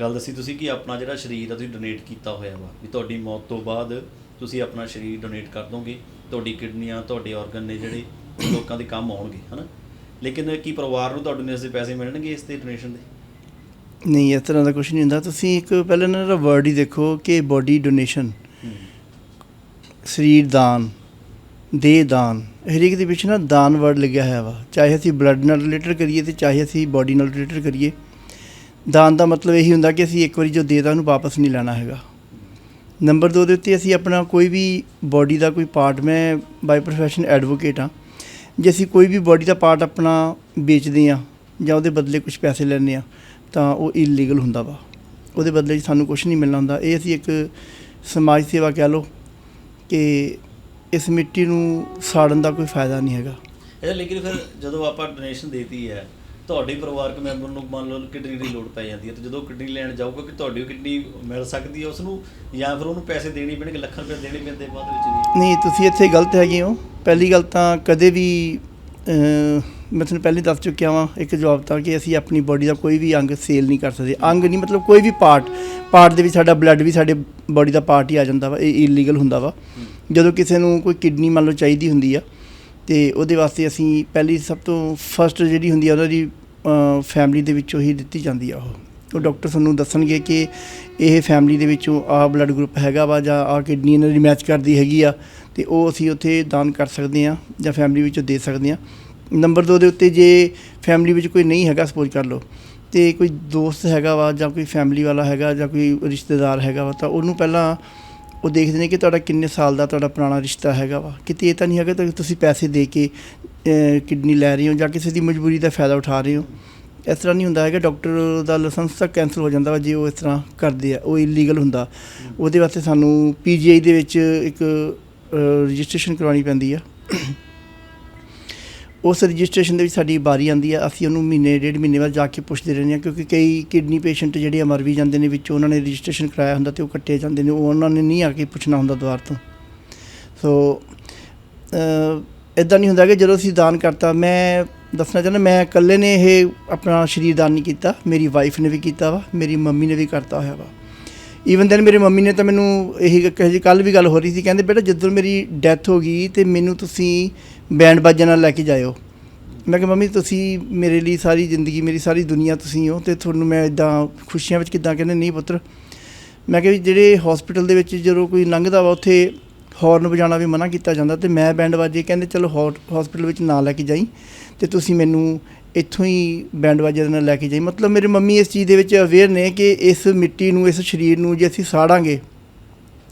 ਗੱਲ ਦੱਸੀ ਤੁਸੀਂ ਕਿ ਆਪਣਾ ਜਿਹੜਾ ਸਰੀਰ ਆ ਤੁਸੀਂ ਡੋਨੇਟ ਕੀਤਾ ਹੋਇਆ ਵਾ ਵੀ ਤੁਹਾਡੀ ਮੌਤ ਤੋਂ ਬਾਅਦ ਤੁਸੀਂ ਆਪਣਾ ਸਰੀਰ ਡੋਨੇਟ ਕਰ ਦੋਗੇ ਤੁਹਾਡੀ ਕਿਡਨੀਆਂ ਤੁਹਾਡੇ ਆਰਗਨ ਨੇ ਜਿਹੜੇ ਲੋਕਾਂ ਦੇ ਕੰਮ ਆਉਣਗੇ ਹਨਾ? ਲੇਕਿਨ ਕੀ ਪਰਿਵਾਰ ਨੂੰ ਤੁਹਾਡੇ ਇਸ ਦੇ ਪੈਸੇ ਮਿਲਣਗੇ ਇਸ ਤੇ ਡੋਨੇਸ਼ਨ ਦੇ? ਨਹੀਂ ਇਸ ਤਰ੍ਹਾਂ ਦਾ ਕੁਝ ਨਹੀਂ ਹੁੰਦਾ। ਤੁਸੀਂ ਇੱਕ ਪਹਿਲਾਂ ਇਹਨਾਂ ਦਾ ਵਰਡ ਹੀ ਦੇਖੋ ਕਿ ਬੋਡੀ ਡੋਨੇਸ਼ਨ ਸਰੀਰ ਦਾਨ ਦੇਹ ਦਾਨ ਹਰੇਕ ਦੇ ਵਿੱਚ ਨਾ ਦਾਨ ਵਰਡ ਲੱਗਿਆ ਹੋਇਆ ਵਾ। ਚਾਹੇ ਅਸੀਂ ਬਲੱਡ ਨਾਲ ਰਿਲੇਟਡ ਕਰੀਏ ਤੇ ਚਾਹੇ ਅਸੀਂ ਬੋਡੀ ਨਾਲ ਰਿਲੇਟਡ ਕਰੀਏ। ਦਾਨ ਦਾ ਮਤਲਬ ਇਹੀ ਹੁੰਦਾ ਕਿ ਅਸੀਂ ਇੱਕ ਵਾਰੀ ਜੋ ਦੇਤਾ ਉਹਨੂੰ ਵਾਪਸ ਨਹੀਂ ਲੈਣਾ ਹੈਗਾ। ਨੰਬਰ 2 ਦੇ ਉੱਤੇ ਅਸੀਂ ਆਪਣਾ ਕੋਈ ਵੀ ਬੋਡੀ ਦਾ ਕੋਈ ਪਾਰਟ ਮੈਂ ਬਾਈ ਪ੍ਰੋਫੈਸ਼ਨ ਐਡਵੋਕੇਟ ਹਾਂ। ਜੇ ਅਸੀਂ ਕੋਈ ਵੀ ਬੋਡੀ ਦਾ ਪਾਰਟ ਆਪਣਾ ਵੇਚਦੇ ਆ ਜਾਂ ਉਹਦੇ ਬਦਲੇ ਕੁਝ ਪੈਸੇ ਲੈਂਦੇ ਆ ਤਾਂ ਉਹ ਇਲੀਗਲ ਹੁੰਦਾ ਵਾ। ਉਹਦੇ ਬਦਲੇ ਸਾਨੂੰ ਕੁਝ ਨਹੀਂ ਮਿਲਣਾ ਹੁੰਦਾ। ਇਹ ਅਸੀਂ ਇੱਕ ਸਮਾਜ ਸੇਵਾ ਕਹਿ ਲਓ ਕਿ ਇਸ ਮਿੱਟੀ ਨੂੰ ਸਾੜਨ ਦਾ ਕੋਈ ਫਾਇਦਾ ਨਹੀਂ ਹੈਗਾ। ਇਹਦਾ ਲੇਕਿਨ ਫਿਰ ਜਦੋਂ ਆਪਾਂ ਡੋਨੇਸ਼ਨ ਦੇਤੀ ਹੈ ਤੁਹਾਡੇ ਪਰਿਵਾਰਕ ਮੈਂਬਰ ਨੂੰ ਮੰਨ ਲਓ ਕਿਡਨੀ ਦੀ ਲੋੜ ਪੈ ਜਾਂਦੀ ਹੈ ਤੇ ਜਦੋਂ ਕਿਡਨੀ ਲੈਣ ਜਾਊਗਾ ਕਿ ਤੁਹਾਡੀ ਕਿਡਨੀ ਮਿਲ ਸਕਦੀ ਹੈ ਉਸ ਨੂੰ ਜਾਂ ਫਿਰ ਉਹਨੂੰ ਪੈਸੇ ਦੇਣੇ ਪੈਣਗੇ ਲੱਖਾਂ ਰੁਪਏ ਦੇਣੇ ਪੈਂਦੇ ਬਾਅਦ ਵਿੱਚ ਵੀ? ਨਹੀਂ ਤੁਸੀਂ ਇੱਥੇ ਗਲਤ ਹੈਗੇ ਹੋ। ਪਹਿਲੀ ਗੱਲ ਤਾਂ ਕਦੇ ਵੀ ਮੈਂ ਤੁਹਾਨੂੰ ਪਹਿਲੇ ਦੱਸ ਚੁੱਕਿਆ ਵਾਂ ਇੱਕ ਜਵਾਬ ਤਾਂ ਕਿ ਅਸੀਂ ਆਪਣੀ ਬੋਡੀ ਦਾ ਕੋਈ ਵੀ ਅੰਗ ਸੇਲ ਨਹੀਂ ਕਰ ਸਕਦੇ। ਅੰਗ ਨਹੀਂ ਮਤਲਬ ਕੋਈ ਵੀ ਪਾਰਟ ਪਾਰਟ ਦੇ ਵਿੱਚ ਸਾਡਾ ਬਲੱਡ ਵੀ ਸਾਡੇ ਬੋਡੀ ਦਾ ਪਾਰਟ ਹੀ ਆ ਜਾਂਦਾ ਵਾ ਇਹ ਇਲੀਗਲ ਹੁੰਦਾ ਵਾ। ਜਦੋਂ ਕਿਸੇ ਨੂੰ ਕੋਈ ਕਿਡਨੀ ਮੰਨ ਲਓ ਚਾਹੀਦੀ ਹੁੰਦੀ ਆ ਤੇ ਉਹਦੇ ਵਾਸਤੇ ਅਸੀਂ ਪਹਿਲੀ ਸਭ ਤੋਂ ਫਸਟ ਜਿਹੜੀ ਹੁੰਦੀ ਆ, ਉਹਨਾਂ ਦੀ ਫੈਮਿਲੀ ਦੇ ਵਿੱਚੋਂ ਹੀ ਦਿੱਤੀ ਜਾਂਦੀ ਆ ਉਹ। ਉਹ ਡਾਕਟਰ ਸਾਨੂੰ ਦੱਸਣਗੇ ਕਿ ਇਹ ਫੈਮਿਲੀ ਦੇ ਵਿੱਚੋਂ ਆਹ ਬਲੱਡ ਗਰੁੱਪ ਹੈਗਾ ਵਾ ਜਾਂ ਆਹ ਕਿਡਨੀ ਇਹਨਾਂ ਦੀ ਮੈਚ ਕਰਦੀ ਹੈਗੀ ਆ, ਤੇ ਉਹ ਅਸੀਂ ਉੱਥੇ ਦਾਨ ਕਰ ਸਕਦੇ ਆ ਜਾਂ ਫੈਮਿਲੀ ਵਿੱਚੋਂ ਦੇ ਸਕਦੇ ਆ। ਨੰਬਰ 2 ਦੇ ਉੱਤੇ ਜੇ ਫੈਮਿਲੀ ਵਿੱਚ ਕੋਈ ਨਹੀਂ ਹੈਗਾ ਸਪੋਜ਼ ਕਰ ਲਓ, ਤੇ ਕੋਈ ਦੋਸਤ ਹੈਗਾ ਵਾ ਜਾਂ ਕੋਈ ਫੈਮਿਲੀ ਵਾਲਾ ਹੈਗਾ ਜਾਂ ਕੋਈ ਰਿਸ਼ਤੇਦਾਰ ਹੈਗਾ ਵਾ, ਤਾਂ ਉਹਨੂੰ ਪਹਿਲਾਂ ਉਹ ਦੇਖਦੇ ਨੇ ਕਿ ਤੁਹਾਡਾ ਕਿੰਨੇ ਸਾਲ ਦਾ ਤੁਹਾਡਾ ਪੁਰਾਣਾ ਰਿਸ਼ਤਾ ਹੈਗਾ ਵਾ। ਕਿਤੇ ਇਹ ਤਾਂ ਨਹੀਂ ਹੈਗਾ ਤਾਂ ਤੁਸੀਂ ਪੈਸੇ ਦੇ ਕੇ ਕਿਡਨੀ ਲੈ ਰਹੇ ਹੋ ਜਾਂ ਕਿਸੇ ਦੀ ਮਜਬੂਰੀ ਦਾ ਫਾਇਦਾ ਉਠਾ ਰਹੇ ਹੋ। ਇਸ ਤਰ੍ਹਾਂ ਨਹੀਂ ਹੁੰਦਾ ਹੈਗਾ, ਡਾਕਟਰ ਦਾ ਲਾਇਸੈਂਸ ਤਾਂ ਕੈਂਸਲ ਹੋ ਜਾਂਦਾ ਵਾ ਜੇ ਉਹ ਇਸ ਤਰ੍ਹਾਂ ਕਰਦੇ ਆ, ਉਹ ਇਲੀਗਲ ਹੁੰਦਾ। ਉਹਦੇ ਵਾਸਤੇ ਸਾਨੂੰ ਪੀਜੀਆਈ ਦੇ ਵਿੱਚ ਇੱਕ ਰਜਿਸਟ੍ਰੇਸ਼ਨ ਕਰਵਾਉਣੀ ਪੈਂਦੀ ਆ। ਉਸ ਰਜਿਸਟ੍ਰੇਸ਼ਨ ਦੇ ਵਿੱਚ ਸਾਡੀ ਵਾਰੀ ਆਂਦੀ ਆ। ਅਸੀਂ ਉਹਨੂੰ ਮਹੀਨੇ, ਡੇਢ ਮਹੀਨੇ ਬਾਅਦ ਜਾ ਕੇ ਪੁੱਛਦੇ ਰਹਿੰਦੇ ਆ ਕਿਉਂਕਿ ਕਈ ਕਿਡਨੀ ਪੇਸ਼ੈਂਟ ਜਿਹੜੇ ਆ ਮਰ ਵੀ ਜਾਂਦੇ ਨੇ ਵਿੱਚ, ਉਹਨਾਂ ਨੇ ਰਜਿਸਟ੍ਰੇਸ਼ਨ ਕਰਾਇਆ ਹੁੰਦਾ ਤੇ ਉਹ ਕੱਟੇ ਜਾਂਦੇ ਨੇ। ਉਹ ਉਹਨਾਂ ਨੇ ਨਹੀਂ ਆ ਕੇ ਪੁੱਛਣਾ ਹੁੰਦਾ ਦੁਆਰ ਤੋਂ। ਸੋ ਇਦਾਂ ਨਹੀਂ ਹੁੰਦਾ ਕਿ ਜਦੋਂ ਅਸੀਂ ਦਾਨ ਕਰਤਾ, ਮੈਂ ਦੱਸਣਾ ਚਾਹੁੰਦਾ, ਮੈਂ ਇਕੱਲੇ ਨੇ ਇਹ ਆਪਣਾ ਸਰੀਰ ਦਾਨ ਨਹੀਂ ਕੀਤਾ। ਮੇਰੀ ਵਾਈਫ ਨੇ ਵੀ ਕੀਤਾ ਵਾ, ਮੇਰੀ ਮੰਮੀ ਨੇ ਵੀ ਕਰਤਾ ਹੋਇਆ ਵਾ। ਈਵਨ ਦੈਨ ਮੇਰੇ ਮੰਮੀ ਨੇ ਤਾਂ ਮੈਨੂੰ ਇਹੀ ਕਹੇ ਜੀ ਕੱਲ ਵੀ ਗੱਲ ਹੋ ਰਹੀ ਸੀ, ਕਹਿੰਦੇ ਬੇਟਾ ਜਦੋਂ ਮੇਰੀ ਡੈਥ ਹੋ ਗਈ ਤੇ ਮੈਨੂੰ ਤੁਸੀਂ ਬੈਂਡ ਬਾਜਾ ਨਾਲ ਲੈ ਕੇ ਜਾਇਓ। ਮੈਂ ਕਿਹਾ, ਮੰਮੀ ਤੁਸੀਂ ਮੇਰੇ ਲਈ ਸਾਰੀ ਜ਼ਿੰਦਗੀ, ਮੇਰੀ ਸਾਰੀ ਦੁਨੀਆ ਤੁਸੀਂ ਹੋ ਤੇ ਤੁਹਾਨੂੰ ਮੈਂ ਇਦਾਂ ਖੁਸ਼ੀਆਂ ਵਿੱਚ ਕਿਦਾਂ ਕਹਿੰਦੇ, ਨਹੀਂ ਪੁੱਤਰ। ਮੈਂ ਕਿਹਾ ਵੀ ਜਿਹੜੇ ਹਸਪੀਟਲ ਦੇ ਵਿੱਚ ਜਦੋਂ ਕੋਈ ਲੰਘਦਾ ਵਾ, ਉੱਥੇ ਹੌਰਨ ਵਜਾਉਣਾ ਵੀ ਮਨਾ ਕੀਤਾ ਜਾਂਦਾ ਤੇ ਮੈਂ ਬੈਂਡ ਬਾਜੇ ਕਹਿੰਦੇ, ਚਲੋ ਹਸਪੀਟਲ ਵਿੱਚ ਨਾ ਲੈ ਕੇ ਜਾਈ ਤੇ ਤੁਸੀਂ ਮੈਨੂੰ ਇੱਥੋਂ ਹੀ ਬੈਂਡ ਬਾਜੇ ਦੇ ਨਾਲ ਲੈ ਕੇ ਜਾਈ। ਮਤਲਬ ਮੇਰੇ ਮੰਮੀ ਇਸ ਚੀਜ਼ ਦੇ ਵਿੱਚ ਅਵੇਅਰ ਨੇ ਕਿ ਇਸ ਮਿੱਟੀ ਨੂੰ, ਇਸ ਸਰੀਰ ਨੂੰ ਜੇ ਅਸੀਂ ਸਾੜਾਂਗੇ,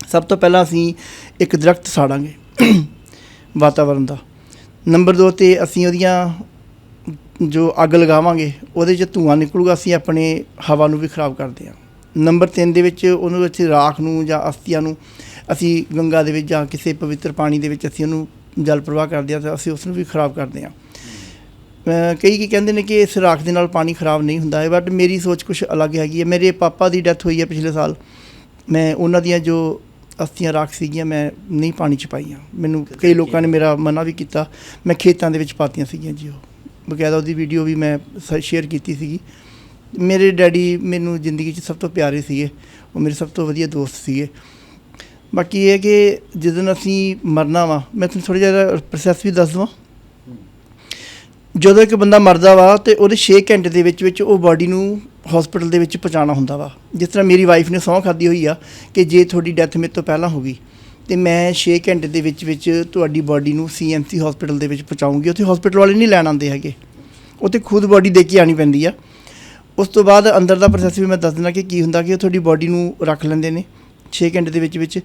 ਸਭ ਤੋਂ ਪਹਿਲਾਂ ਅਸੀਂ ਇੱਕ ਦਰਖਤ ਸਾੜਾਂਗੇ ਵਾਤਾਵਰਣ ਦਾ। ਨੰਬਰ 2 ਤੇ ਅਸੀਂ ਉਹਦੀਆਂ ਜੋ ਅੱਗ ਲਗਾਵਾਂਗੇ, ਉਹਦੇ 'ਚ ਧੂਆਂ ਨਿਕਲੂਗਾ, ਅਸੀਂ ਆਪਣੇ ਹਵਾ ਨੂੰ ਵੀ ਖਰਾਬ ਕਰਦੇ ਹਾਂ ਨੰਬਰ 3 ਦੇ ਵਿੱਚ ਉਹਨੂੰ ਵਿੱਚ ਰਾਖ ਨੂੰ ਜਾਂ ਅਸਥੀਆਂ ਨੂੰ ਅਸੀਂ ਗੰਗਾ ਦੇ ਵਿੱਚ ਜਾਂ ਕਿਸੇ ਪਵਿੱਤਰ ਪਾਣੀ ਦੇ ਵਿੱਚ ਅਸੀਂ ਉਹਨੂੰ ਜਲ ਪ੍ਰਵਾਹ ਕਰਦੇ ਹਾਂ ਤਾਂ ਅਸੀਂ ਉਸ ਨੂੰ ਵੀ ਖਰਾਬ ਕਰਦੇ ਹਾਂ ਕਈ ਕੀ ਕਹਿੰਦੇ ਨੇ ਕਿ ਇਸ ਰਾਖ ਦੇ ਨਾਲ ਪਾਣੀ ਖਰਾਬ ਨਹੀਂ ਹੁੰਦਾ ਹੈ ਬਟ ਮੇਰੀ ਸੋਚ ਕੁਝ ਅਲੱਗ ਹੈਗੀ ਹੈ। ਮੇਰੇ ਪਾਪਾ ਦੀ ਡੈਥ ਹੋਈ ਹੈ ਪਿਛਲੇ ਸਾਲ। ਮੈਂ ਉਹਨਾਂ ਦੀਆਂ ਜੋ ਅਸਥੀਆਂ ਰਾਖ ਸੀਗੀਆਂ ਮੈਂ ਨਹੀਂ ਪਾਣੀ ਚ ਪਾਈਆਂ। ਮੈਨੂੰ ਕਈ ਲੋਕਾਂ ਨੇ ਮੇਰਾ ਮਨਾ ਵੀ ਕੀਤਾ। ਮੈਂ ਖੇਤਾਂ ਦੇ ਵਿੱਚ ਪਾਤੀਆਂ ਸੀਗੀਆਂ ਜੀ ਉਹ। ਬਕਾਇਦਾ ਉਹਦੀ ਵੀਡੀਓ ਵੀ ਮੈਂ ਸ਼ੇਅਰ ਕੀਤੀ ਸੀਗੀ। ਮੇਰੇ ਡੈਡੀ ਮੈਨੂੰ ਜ਼ਿੰਦਗੀ 'ਚ ਸਭ ਤੋਂ ਪਿਆਰੇ ਸੀਗੇ। ਉਹ ਮੇਰੇ ਸਭ ਤੋਂ ਵਧੀਆ ਦੋਸਤ ਸੀਗੇ। ਬਾਕੀ ਇਹ ਹੈ ਕਿ ਜਦੋਂ ਅਸੀਂ ਮਰਨਾ ਵਾ ਮੈਂ ਤੁਹਾਨੂੰ ਥੋੜਾ ਜਿਹਾ ਪ੍ਰੋਸੈਸ ਵੀ ਦੱਸ ਦਵਾਂ। ਜਦੋਂ ਇੱਕ ਬੰਦਾ ਮਰਦਾ ਵਾ ਤੇ ਉਹਦੇ 6 ਘੰਟੇ ਦੇ ਵਿੱਚ ਵਿੱਚ ਉਹ ਬਾਡੀ ਨੂੰ ਹਸਪੀਟਲ ਦੇ ਵਿੱਚ ਪਹੁੰਚਾਉਣਾ ਹੁੰਦਾ ਵਾ। ਜਿਸ ਤਰ੍ਹਾਂ ਮੇਰੀ ਵਾਈਫ ਨੇ ਸਹੁੰ ਖਾਦੀ ਹੋਈ ਆ ਕਿ ਜੇ ਤੁਹਾਡੀ ਡੈਥ ਮੇਰੇ ਤੋਂ ਪਹਿਲਾਂ ਹੋ ਗਈ, ਤੇ ਮੈਂ 6 ਘੰਟੇ ਦੇ ਵਿੱਚ ਵਿੱਚ ਤੁਹਾਡੀ ਬਾਡੀ ਨੂੰ ਸੀਐਮਸੀ ਹਸਪੀਟਲ ਦੇ ਵਿੱਚ ਪਹੁੰਚਾਉਂਗੀ। ਉੱਥੇ ਹਸਪੀਟਲ ਵਾਲੇ ਨਹੀਂ ਲੈਣ ਆਉਂਦੇ ਹੈਗੇ। ਉੱਥੇ ਖੁਦ ਬਾਡੀ ਦੇ ਕੇ ਆਣੀ ਪੈਂਦੀ ਆ। ਉਸ ਤੋਂ ਬਾਅਦ ਅੰਦਰ ਦਾ ਪ੍ਰੋਸੈਸ ਵੀ ਮੈਂ ਦੱਸ ਦਿੰਦਾ ਕਿ ਕੀ ਹੁੰਦਾ ਕਿ ਉਹ ਤੁਹਾਡੀ ਬਾਡੀ ਨੂੰ ਰੱਖ ਲੈਂਦੇ ਨੇ 6 ਘੰਟੇ ਦੇ ਵਿੱਚ ਵਿੱਚ।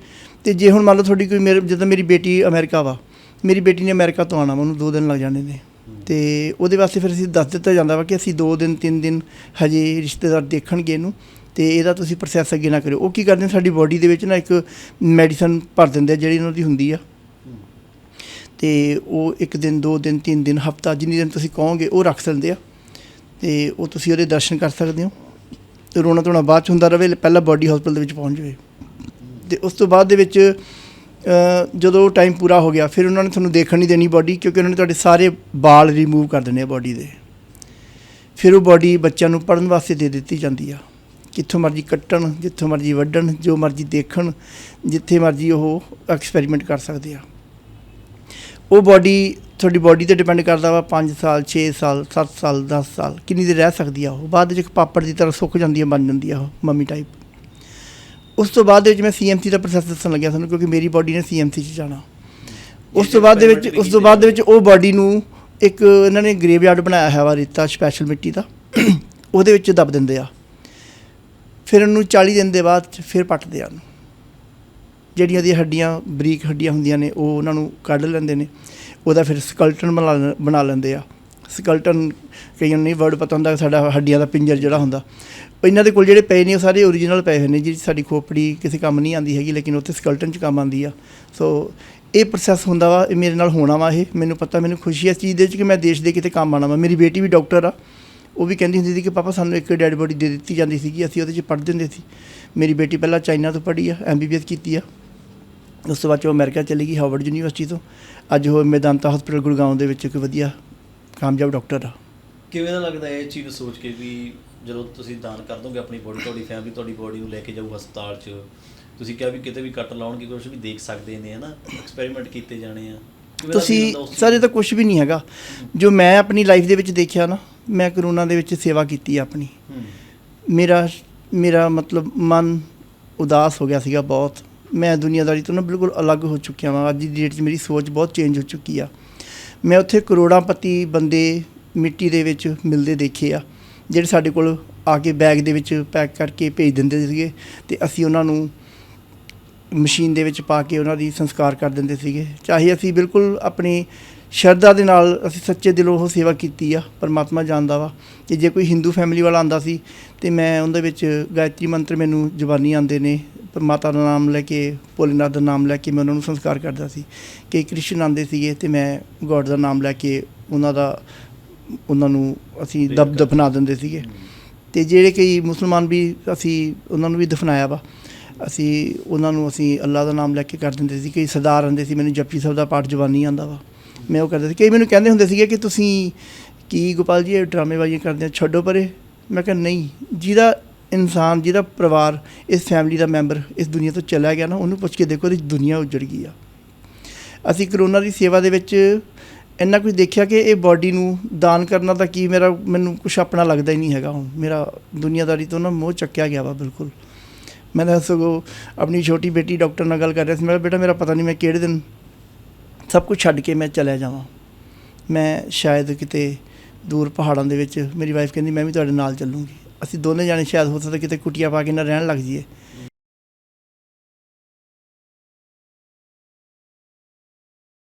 ਤੇ ਜੇ ਹੁਣ ਮੰਨ ਲਓ ਤੁਹਾਡੀ ਕੋਈ ਮੇਰੇ, ਜਦੋਂ ਮੇਰੀ ਬੇਟੀ ਅਮਰੀਕਾ ਵਾ, ਮੇਰੀ ਬੇਟੀ ਨੇ ਅਮਰੀਕਾ ਤੋਂ ਆਉਣਾ ਵਾ, ਉਹਨੂੰ 2 ਦਿਨ ਲੱਗ ਜਾਂਦੇ ਨੇ। ਤੇ ਉਹਦੇ ਵਾਸਤੇ ਫਿਰ ਅਸੀਂ ਦੱਸ ਦਿੱਤਾ ਜਾਂਦਾ ਵਾ ਕਿ ਅਸੀਂ 2 ਦਿਨ 3 ਦਿਨ ਹਜੇ ਰਿਸ਼ਤੇਦਾਰ ਦੇਖਣਗੇ ਇਹਨੂੰ ਤੇ ਇਹਦਾ ਤੁਸੀਂ ਪ੍ਰੋਸੈਸ ਅੱਗੇ ਨਾ ਕਰਿਓ। ਉਹ ਕੀ ਕਰਦੇ ਨੇ, ਸਾਡੀ ਬਾਡੀ ਦੇ ਵਿੱਚ ਨਾ ਇੱਕ ਮੈਡੀਸਨ ਭਰ ਦਿੰਦੇ ਆ ਜਿਹੜੀ ਉਹਨਾਂ ਦੀ ਹੁੰਦੀ ਆ। ਤੇ ਉਹ ਇੱਕ ਦਿਨ, ਦੋ ਦਿਨ, ਤਿੰਨ ਦਿਨ, ਹਫਤਾ ਜਿੰਨੀ ਦਿਨ ਤੁਸੀਂ ਕਹੋਗੇ ਉਹ ਰੱਖ ਸਕਦੇ ਆ ਤੇ ਉਹ ਤੁਸੀਂ ਉਹਦੇ ਦਰਸ਼ਨ ਕਰ ਸਕਦੇ ਹੋ। ਤੇ ਰੋਣਾ ਧੋਣਾ ਬਾਅਦ ਚ ਹੁੰਦਾ ਰਵੇ, ਪਹਿਲਾਂ ਬਾਡੀ ਹਸਪੀਟਲ ਦੇ ਵਿੱਚ ਪਹੁੰਚ ਜਾਵੇ। ਤੇ ਉਸ ਤੋਂ ਬਾਅਦ ਦੇ ਵਿੱਚ ਜਦੋਂ ਟਾਈਮ ਪੂਰਾ ਹੋ ਗਿਆ, ਫਿਰ ਉਹਨਾਂ ਨੇ ਤੁਹਾਨੂੰ ਦੇਖਣ ਨਹੀਂ ਦੇਣੀ ਬਾਡੀ ਕਿਉਂਕਿ ਉਹਨਾਂ ਨੇ ਤੁਹਾਡੇ ਸਾਰੇ ਵਾਲ ਰਿਮੂਵ ਕਰ ਦੇਣੇ ਆ ਬਾਡੀ ਦੇ। ਫਿਰ ਉਹ ਬਾਡੀ ਬੱਚਿਆਂ ਨੂੰ ਪੜਨ ਵਾਸਤੇ ਦੇ ਦਿੱਤੀ ਜਾਂਦੀ ਆ। ਕਿੱਥੋਂ ਮਰਜ਼ੀ ਕੱਟਣ, ਜਿੱਥੋਂ ਮਰਜ਼ੀ ਵੱਢਣ, ਜੋ ਮਰਜ਼ੀ ਦੇਖਣ, ਜਿੱਥੇ ਮਰਜ਼ੀ ਉਹ ਐਕਸਪੈਰੀਮੈਂਟ ਕਰ ਸਕਦੇ ਆ। ਉਹ ਬਾਡੀ ਤੁਹਾਡੀ ਬਾਡੀ ਤੇ ਡਿਪੈਂਡ ਕਰਦਾ ਵਾ 5 ਸਾਲ 6 ਸਾਲ 7 ਸਾਲ 10 ਸਾਲ, ਕਿੰਨੀ ਦੇਰ ਰਹਿ ਸਕਦੀ ਆ ਉਹ। ਬਾਅਦ ਵਿੱਚ ਇੱਕ ਪਾਪੜ ਦੀ ਤਰ੍ਹਾਂ ਸੁੱਕ ਜਾਂਦੀ ਆ, ਬਣ ਜਾਂਦੀ ਆ ਉਹ, ਮਮੀ ਟਾਈਪ ਉਸ ਤੋਂ ਬਾਅਦ ਦੇ ਵਿੱਚ ਮੈਂ ਸੀਐਮਸੀ ਦਾ ਪ੍ਰੋਸੈਸ ਦੱਸਣ ਲੱਗਿਆ ਤੁਹਾਨੂੰ ਕਿਉਂਕਿ ਮੇਰੀ ਬਾਡੀ ਨੇ ਸੀਐਮਸੀ 'ਚ ਜਾਣਾ। ਉਸ ਤੋਂ ਬਾਅਦ ਦੇ ਵਿੱਚ, ਉਸ ਤੋਂ ਬਾਅਦ ਦੇ ਵਿੱਚ ਉਹ ਬਾਡੀ ਨੂੰ ਇੱਕ ਇਹਨਾਂ ਨੇ ਗ੍ਰੇਵਯਾਰਡ ਬਣਾਇਆ ਹੈ ਵਾ ਰੇਤਾ ਸਪੈਸ਼ਲ ਮਿੱਟੀ ਦਾ। ਉਹਦੇ ਵਿੱਚ ਦੱਬ ਦਿੰਦੇ ਆ। ਫਿਰ ਉਹਨੂੰ 40 ਦਿਨ ਦੇ ਬਾਅਦ 'ਚ ਫਿਰ ਪੱਟਦੇ ਆ ਉਹਨੂੰ। ਜਿਹੜੀਆਂ ਉਹਦੀਆਂ ਹੱਡੀਆਂ, ਬਰੀਕ ਹੱਡੀਆਂ ਹੁੰਦੀਆਂ ਨੇ, ਉਹ ਉਹਨਾਂ ਨੂੰ ਕੱਢ ਲੈਂਦੇ ਨੇ। ਉਹਦਾ ਫਿਰ ਸਕਲਟਨ ਬਣਾ ਲੈ- ਬਣਾ ਲੈਂਦੇ ਆ। ਸਕਲਟਨ ਕਈਆਂ ਨੂੰ ਨਹੀਂ ਵਰਡ ਪਤਾ ਹੁੰਦਾ, ਸਾਡਾ ਹੱਡੀਆਂ ਦਾ ਪਿੰਜਰ ਜਿਹੜਾ ਹੁੰਦਾ। ਇਹਨਾਂ ਦੇ ਕੋਲ ਜਿਹੜੇ ਪਏ ਨੇ, ਉਹ ਸਾਰੇ ਓਰੀਜਨਲ ਪਏ ਹੋਏ ਨੇ ਜਿਹੜੀ ਸਾਡੀ ਖੋਪੜੀ ਕਿਸੇ ਕੰਮ ਨਹੀਂ ਆਉਂਦੀ ਹੈਗੀ, ਲੇਕਿਨ ਉੱਥੇ ਸਕਲਟਨ 'ਚ ਕੰਮ ਆਉਂਦੀ ਆ। ਸੋ ਇਹ ਪ੍ਰੋਸੈਸ ਹੁੰਦਾ ਵਾ, ਇਹ ਮੇਰੇ ਨਾਲ ਹੋਣਾ ਵਾ ਇਹ, ਮੈਨੂੰ ਪਤਾ, ਮੈਨੂੰ ਖੁਸ਼ੀ ਹੈ ਇਸ ਚੀਜ਼ ਦੇ ਵਿੱਚ ਕਿ ਮੈਂ ਦੇਸ਼ ਦੇ ਕਿਤੇ ਕੰਮ ਆਣਾ ਵਾ। ਮੇਰੀ ਬੇਟੀ ਵੀ ਡਾਕਟਰ ਆ। ਉਹ ਵੀ ਕਹਿੰਦੀ ਹੁੰਦੀ ਸੀ ਕਿ ਪਾਪਾ, ਸਾਨੂੰ ਇੱਕ ਡੈਡ ਬੋਡੀ ਦੇ ਦਿੱਤੀ ਜਾਂਦੀ ਸੀਗੀ, ਅਸੀਂ ਉਹਦੇ 'ਚ ਪੜ੍ਹਦੇ ਹੁੰਦੇ ਸੀ। ਮੇਰੀ ਬੇਟੀ ਪਹਿਲਾਂ ਚਾਈਨਾ ਤੋਂ ਪੜ੍ਹੀ ਆ ਐਮਬੀਬੀਐਸ ਕੀਤੀ ਆ। ਉਸ ਤੋਂ ਬਾਅਦ 'ਚ ਉਹ ਅਮਰੀਕਾ ਚਲੀ ਗਈ ਹਾਰਵਰਡ ਯੂਨੀਵਰਸਿਟੀ ਤੋਂ। ਅੱਜ ਉਹ ਮੈਦਾਂਤਾ ਹਸਪੀਟਲ ਗੁੜਗਾਉਂ ਦੇ ਵਿੱਚ ਇੱਕ ਵਧੀਆ ਕਾਮਯਾਬ ਡਾਕਟਰ ਆ। ਕਿਵੇਂ ਦਾ ਲੱਗਦਾ ਇਹ ਚੀਜ਼ ਸੋਚ ਕੇ ਵੀ ਜਦੋਂ ਤੁਸੀਂ ਦਾਨ ਕਰ ਦੋਗੇ ਆਪਣੀ ਬੋਡੀ ਤੁਹਾਡੀ ਫੈਮਿਲੀ ਤੁਹਾਡੀ ਬੋਡੀ ਨੂੰ ਲੈ ਕੇ ਜਾਊ ਹਸਪਤਾਲ 'ਚ ਤੁਸੀਂ ਕਿਹਾ ਵੀ ਕਿਤੇ ਵੀ ਕੱਟ ਲਾਉਣਗੇ ਕੁਝ ਵੀ ਦੇਖ ਸਕਦੇ ਨੇ ਹਨਾ? ਐਕਸਪੈਰੀਮੈਂਟ ਕੀਤੇ ਜਾਣੇ ਆ। ਤੁਸੀਂ ਸਰ ਇਹ ਤਾਂ ਕੁਝ ਵੀ ਨਹੀਂ ਹੈਗਾ। ਜੋ ਮੈਂ ਆਪਣੀ ਲਾਈਫ ਦੇ ਵਿੱਚ ਦੇਖਿਆ ਨਾ ਮੈਂ ਕਰੋਨਾ ਦੇ ਵਿੱਚ ਸੇਵਾ ਕੀਤੀ ਆਪਣੀ। ਮੇਰਾ ਮੇਰਾ ਮਤਲਬ ਮਨ ਉਦਾਸ ਹੋ ਗਿਆ ਸੀਗਾ ਬਹੁਤ। ਮੈਂ ਦੁਨੀਆਦਾਰੀ ਤੋਂ ਨਾ ਬਿਲਕੁਲ ਅਲੱਗ ਹੋ ਚੁੱਕਿਆ ਹਾਂ ਅੱਜ ਦੀ ਡੇਟ 'ਚ ਮੇਰੀ ਸੋਚ ਬਹੁਤ ਚੇਂਜ ਹੋ ਚੁੱਕੀ ਆ। ਮੈਂ ਉੱਥੇ ਕਰੋੜਾਂ ਕਰੋੜਾਂਪਤੀ ਬੰਦੇ ਮਿੱਟੀ ਦੇ ਵਿੱਚ ਮਿਲਦੇ ਦੇਖੇ ਆ, ਜਿਹੜੇ ਸਾਡੇ ਕੋਲ ਆ ਕੇ ਬੈਗ ਦੇ ਵਿੱਚ ਪੈਕ ਕਰਕੇ ਭੇਜ ਦਿੰਦੇ ਸੀਗੇ ਤੇ ਅਸੀਂ ਉਹਨਾਂ ਨੂੰ ਮਸ਼ੀਨ ਦੇ ਵਿੱਚ ਪਾ ਕੇ ਉਹਨਾਂ ਦੀ ਸੰਸਕਾਰ ਕਰ ਦਿੰਦੇ ਸੀਗੇ। ਚਾਹੇ ਅਸੀਂ ਬਿਲਕੁਲ ਆਪਣੇ ਸ਼ਰਧਾ ਦੇ ਨਾਲ ਅਸੀਂ ਸੱਚੇ ਦਿਲੋਂ ਉਹ ਸੇਵਾ ਕੀਤੀ ਆ ਪਰਮਾਤਮਾ ਜਾਣਦਾ ਵਾ ਕਿ ਜੇ ਕੋਈ ਹਿੰਦੂ ਫੈਮਿਲੀ ਵਾਲਾ ਆਂਦਾ ਸੀ ਤੇ ਮੈਂ ਉਹਦੇ ਵਿੱਚ ਗਾਇਤਰੀ ਮੰਤਰ ਮੈਨੂੰ ਜ਼ੁਬਾਨੀ ਆਉਂਦੇ ਨੇ ਮਾਤਾ ਦਾ ਨਾਮ ਲੈ ਕੇ ਭੋਲੇਨਾਥ ਦਾ ਨਾਮ ਲੈ ਕੇ ਮੈਂ ਉਹਨਾਂ ਨੂੰ ਸੰਸਕਾਰ ਕਰਦਾ ਸੀ ਕਿ ਕ੍ਰਿਸ਼ਨ ਆਂਦੇ ਸੀਗੇ ਤੇ ਮੈਂ ਗੋਡ ਦਾ ਨਾਮ ਲੈ ਕੇ ਉਹਨਾਂ ਦਾ ਉਹਨਾਂ ਨੂੰ ਅਸੀਂ ਦਬ ਦਫਨਾ ਦਿੰਦੇ ਸੀਗੇ। ਤੇ ਜਿਹੜੇ ਕਈ ਮੁਸਲਮਾਨ ਵੀ ਅਸੀਂ ਉਹਨਾਂ ਨੂੰ ਵੀ ਦਫਨਾਇਆ ਵਾ ਅਸੀਂ ਉਹਨਾਂ ਨੂੰ ਅਸੀਂ ਅੱਲਾ ਦਾ ਨਾਮ ਲੈ ਕੇ ਕਰ ਦਿੰਦੇ ਸੀ ਕਈ ਸਰਦਾਰ ਆਉਂਦੇ ਸੀ ਮੈਨੂੰ ਜਪਜੀ ਸਾਹਿਬ ਦਾ ਪਾਠ ਜ਼ਬਾਨੀ ਆਂਦਾ ਵਾ। ਮੈਂ ਉਹ ਕਰਦਾ ਸੀ। ਕਈ ਮੈਨੂੰ ਕਹਿੰਦੇ ਹੁੰਦੇ ਸੀਗੇ ਕਿ ਤੁਸੀਂ ਕੀ ਗੋਪਾਲ ਜੀ, ਇਹ ਡਰਾਮੇਬਾਜ਼ੀਆਂ ਕਰਦੇ ਹੋ ਛੱਡੋ ਪਰੇ। ਮੈਂ ਕਿਹਾ, ਨਹੀਂ, ਜਿਹਦਾ ਇਨਸਾਨ, ਜਿਹਦਾ ਪਰਿਵਾਰ, ਇਸ ਫੈਮਿਲੀ ਦਾ ਮੈਂਬਰ ਇਸ ਦੁਨੀਆ ਤੋਂ ਚਲਾ ਗਿਆ ਨਾ, ਉਹਨੂੰ ਪੁੱਛ ਕੇ ਦੇਖੋ, ਉਹਦੀ ਦੁਨੀਆ ਉਜੜ ਗਈ ਆ। ਅਸੀਂ ਕਰੋਨਾ ਦੀ ਸੇਵਾ ਦੇ ਵਿੱਚ ਇੰਨਾ ਕੁਝ ਦੇਖਿਆ ਕਿ ਇਹ ਬਾਡੀ ਨੂੰ ਦਾਨ ਕਰਨਾ ਤਾਂ ਕੀ ਮੇਰਾ, ਮੈਨੂੰ ਕੁਝ ਆਪਣਾ ਲੱਗਦਾ ਹੀ ਨਹੀਂ ਹੈਗਾ ਹੁਣ। ਮੇਰਾ ਦੁਨੀਆਦਾਰੀ ਤੋਂ ਨਾ ਮੋਹ ਚੱਕਿਆ ਗਿਆ ਵਾ, ਬਿਲਕੁਲ। ਮੈਂ ਤਾਂ ਸਗੋਂ ਆਪਣੀ ਛੋਟੀ ਬੇਟੀ ਡਾਕਟਰ ਨਾਲ ਗੱਲ ਕਰ ਰਿਹਾ ਸੀ। ਮੈਂ ਕਿਹਾ, ਬੇਟਾ, ਮੇਰਾ ਪਤਾ ਨਹੀਂ ਮੈਂ ਕਿਹੜੇ ਦਿਨ ਸਭ ਕੁਝ ਛੱਡ ਕੇ ਮੈਂ ਚਲਿਆ ਜਾਵਾਂ। ਮੈਂ ਸ਼ਾਇਦ ਕਿਤੇ ਦੂਰ ਪਹਾੜਾਂ ਦੇ ਵਿੱਚ ਮੇਰੀ ਵਾਈਫ ਕਹਿੰਦੀ, ਮੈਂ ਵੀ ਤੁਹਾਡੇ ਨਾਲ ਚੱਲੂੰਗੀ। ਅਸੀਂ ਦੋਨੇ ਜਾਣੇ ਸ਼ਾਇਦ ਹੋ ਸਕਦਾ ਕਿਤੇ ਕੁਟੀਆਂ ਪਾ ਕੇ ਨਾ ਰਹਿਣ ਲੱਗ ਜਾਈਏ।